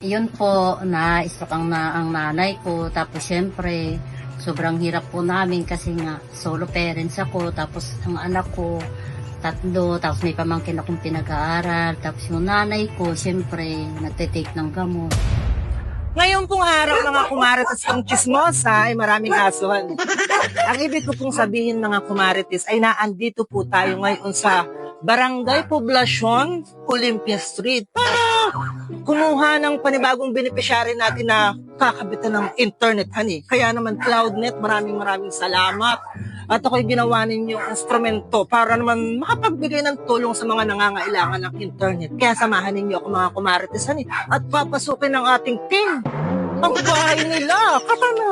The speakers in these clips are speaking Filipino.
Yun po, na-stroke ang, na, ang nanay ko. Tapos syempre, sobrang hirap po namin kasi nga solo parents ako. Tapos ang anak ko, tatlo. Tapos may pamangkin akong pinag-aaral. Tapos yung nanay ko, syempre, nagtitake ng gamot. Ngayon pong araw mga kumarites kong chismosa ay maraming asuhan. Ang ibig ko pong sabihin mga kumarites ay naandito po tayo ngayon sa Barangay Poblacion, Olympia Street kumuha ng panibagong beneficiary natin na kakabitan ng internet, honey. Kaya naman CloudNet, maraming maraming salamat. At ako'y ginawa ninyong instrumento para naman makapagbigay ng tulong sa mga nangangailangan ng internet. Kaya samahan ninyo ako mga kumarites, honey. At papasukin ng ating team ang bahay nila. Katana!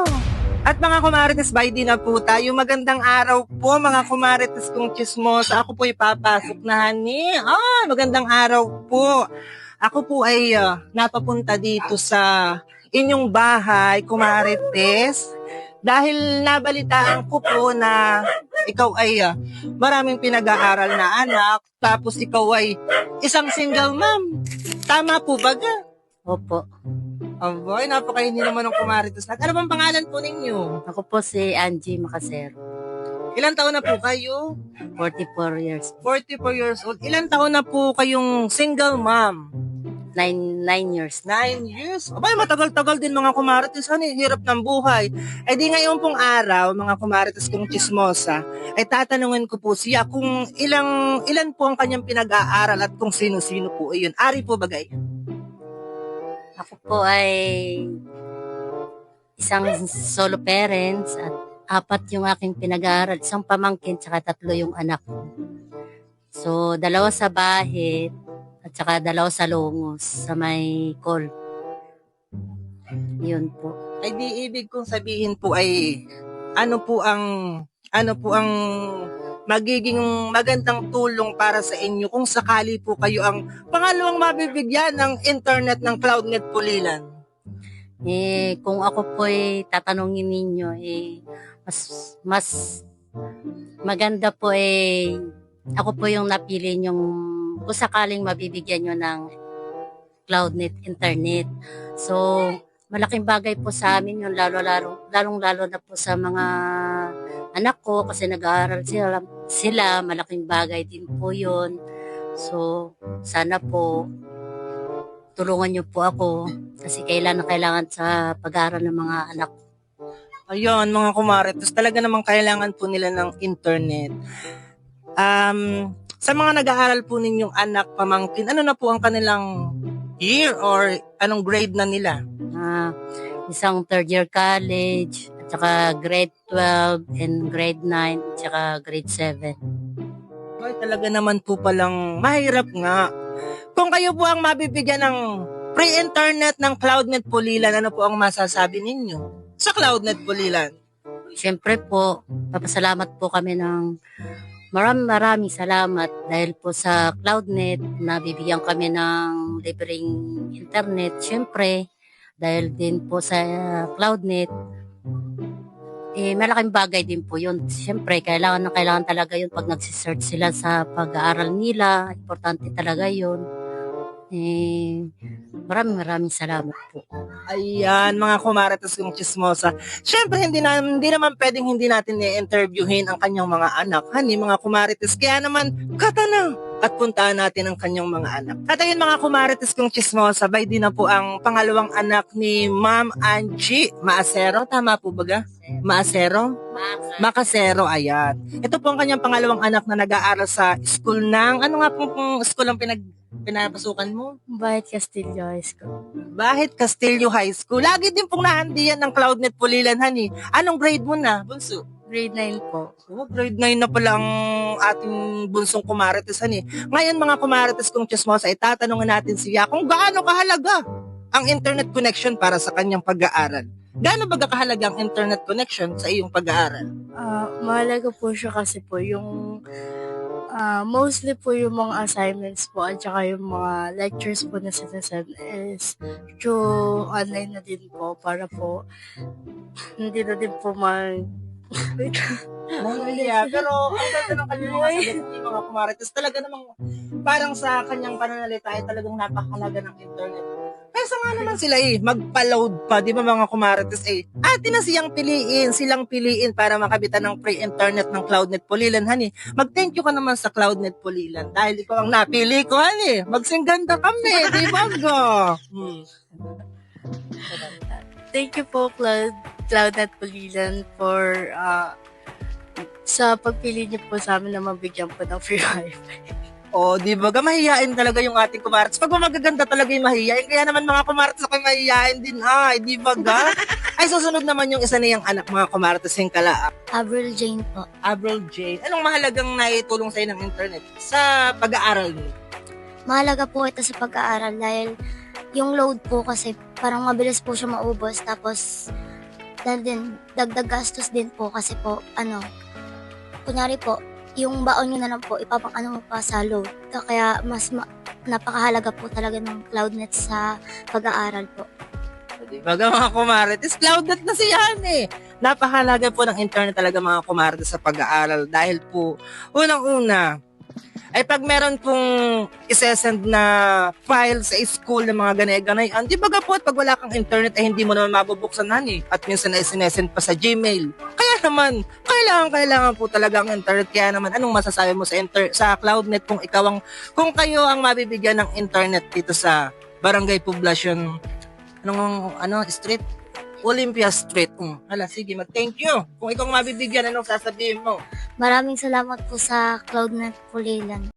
At mga kumarites, by di na po tayo. Magandang araw po mga kumarites kong chismos. Ako po ipapasok na, honey. Ay, magandang araw po. Ako po ay ah, napapunta dito sa inyong bahay, kumarites. Dahil nabalitaan ko po na ikaw ay ah, maraming pinag-aaral na anak, tapos ikaw ay isang single mom. Tama po ba ga? Opo. Aboy, napakaini naman ng kumarites natin. Ano bang pangalan po ninyo? Ako po si Angie Macasero. Ilan taon na po kayo? 44 years. 44 years old. Ilan taon na po kayong single mom? 9, 9 years. 9 years? Abay, matagal-tagal din mga kumarites. Ano, hirap ng buhay. Eh di ngayon pong araw, mga kumarites kong chismosa, ay tatanungin ko po siya kung ilang, ilan po ang kanyang pinag-aaral at kung sino-sino po iyon. Ari po bagay. Ako po ay isang solo parents at apat yung aking pinag-aaral. Isang pamangkin tsaka tatlo yung anak ko. So, dalawa sa bahit at saka dalawa sa lungos sa may call. Yun po. Ay di ibig kong sabihin po ay ano po ang ano po ang magiging magandang tulong para sa inyo kung sakali po kayo ang pangalawang mabibigyan ng internet ng CloudNet Pulilan. Eh, kung ako po ay tatanungin ninyo, eh, mas, mas maganda po eh, ako po yung napili yung kung sakaling mabibigyan nyo ng CloudNet Internet. So, malaking bagay po sa amin yung lalo-lalo, lalong-lalo na po sa mga anak ko kasi nag-aaral sila, sila, malaking bagay din po yun. So, sana po tulungan niyo po ako kasi kailan na kailangan sa pag-aaral ng mga anak ko. Ayun, mga kumaritos, talaga namang kailangan po nila ng internet. Um, sa mga nag-aaral po ninyong anak, pamangkin, ano na po ang kanilang year or anong grade na nila? Ah, isang third year college, at saka grade 12 and grade 9, at saka grade 7. Ay, talaga naman po palang mahirap nga. Kung kayo po ang mabibigyan ng free internet ng CloudNet Pulilan, ano po ang masasabi ninyo? Sa CloudNet Pulilan. Siyempre po, papasalamat po kami ng maraming maraming salamat dahil po sa CloudNet na bibigyan kami ng libreng internet. Siyempre, dahil din po sa CloudNet, eh, malaking bagay din po yun. Siyempre, kailangan na kailangan talaga yun pag nagsisearch sila sa pag-aaral nila. Importante talaga yun. Eh, maraming maraming salamat po. Ayan, mga kumaritas kong chismosa. Siyempre, hindi, na, hindi naman pwedeng hindi natin i-interviewin ang kanyang mga anak. Hani, mga kumaritas. Kaya naman, kata na at puntahan natin ang kanyang mga anak. At ayun mga kumarites kong chismosa, by di na po ang pangalawang anak ni Ma'am Angie Maasero. Tama po ba? Maasero? Makasero, ayan. Ito po ang kanyang pangalawang anak na nag-aaral sa school ng, ano nga pong, pong school ang pinag, pinapasukan mo? Bahit Castillo High School. Bahit Castillo High School. Lagi din pong nahandiyan ng CloudNet Pulilan, honey. Anong grade mo na, Bunso? Grade 9 po. Oh, grade 9 na pala ang ating bunsong kumarites, honey. Ngayon, mga kumarites kong chismosa, itatanungin natin siya kung gaano kahalaga ang internet connection para sa kanyang pag-aaral. Gaano ba kahalaga ang internet connection sa iyong pag-aaral? Ah, mahalaga po siya kasi po yung ah, mostly po yung mga assignments po at saka yung mga lectures po na sinasend is through online na din po para po hindi na din po mag Wait. Yeah, pero ang ganda ng kanyang mga kumarites, talaga namang parang sa kanyang pananalita ay talagang napakahalaga ng internet. Kesa nga naman sila eh, magpa-load pa, di ba mga kumarites eh. Atin na siyang piliin, silang piliin para makabitan ng free internet ng Cloudnet Pulilan, honey. Mag-thank you ka naman sa Cloudnet Pulilan dahil ikaw ang napili ko, honey. Magsingganda kami, di ba, go? Hmm. Thank you po, Cloud, Cloudnet Pulilan, for ah, sa pagpili niyo po sa amin na mabigyan po ng free wifi. O, di ba? Mahihain talaga yung ating kumarites. Pag magaganda talaga yung mahihain, kaya naman mga kumarites ako mahihain din, ay, di ba ga? Ay, susunod naman yung isa niyang anak, mga kumarites, yung kala. Avril Jane po. Avril Jane, anong mahalagang naitulong sa'yo ng internet sa pag-aaral mo? Mahalaga po ito sa pag-aaral dahil yung load po kasi parang mabilis po siya maubos tapos dahil din dagdag gastos din po kasi po ano kunyari po yung baon nyo na lang po ipapang ano mo pa sa load kaya mas ma- napakahalaga po talaga ng cloudnet sa pag-aaral po Di ba ga, mga kumarites? Cloudnet na siya eh. Napakahalaga po ng internet talaga mga kumarites sa pag-aaral dahil po, unang-una, ay pag meron pong isesend na file sa school ng mga ganay-ganay, di ba po, pag wala kang internet, ay hindi mo naman mabubuksan nan eh. At minsan ay sinesend pa sa Gmail. Kaya naman, kailangan, kailangan po talaga ang internet. Kaya naman, anong masasabi mo sa inter sa CloudNet kung ikaw ang, kung kayo ang mabibigyan ng internet dito sa Barangay Poblacion, anong, ano, street? Olympia Street. Mm. Hala, sige, mag-thank you. Kung ikaw ang mabibigyan, anong sasabihin mo? Maraming salamat po sa cloudnet Pulilan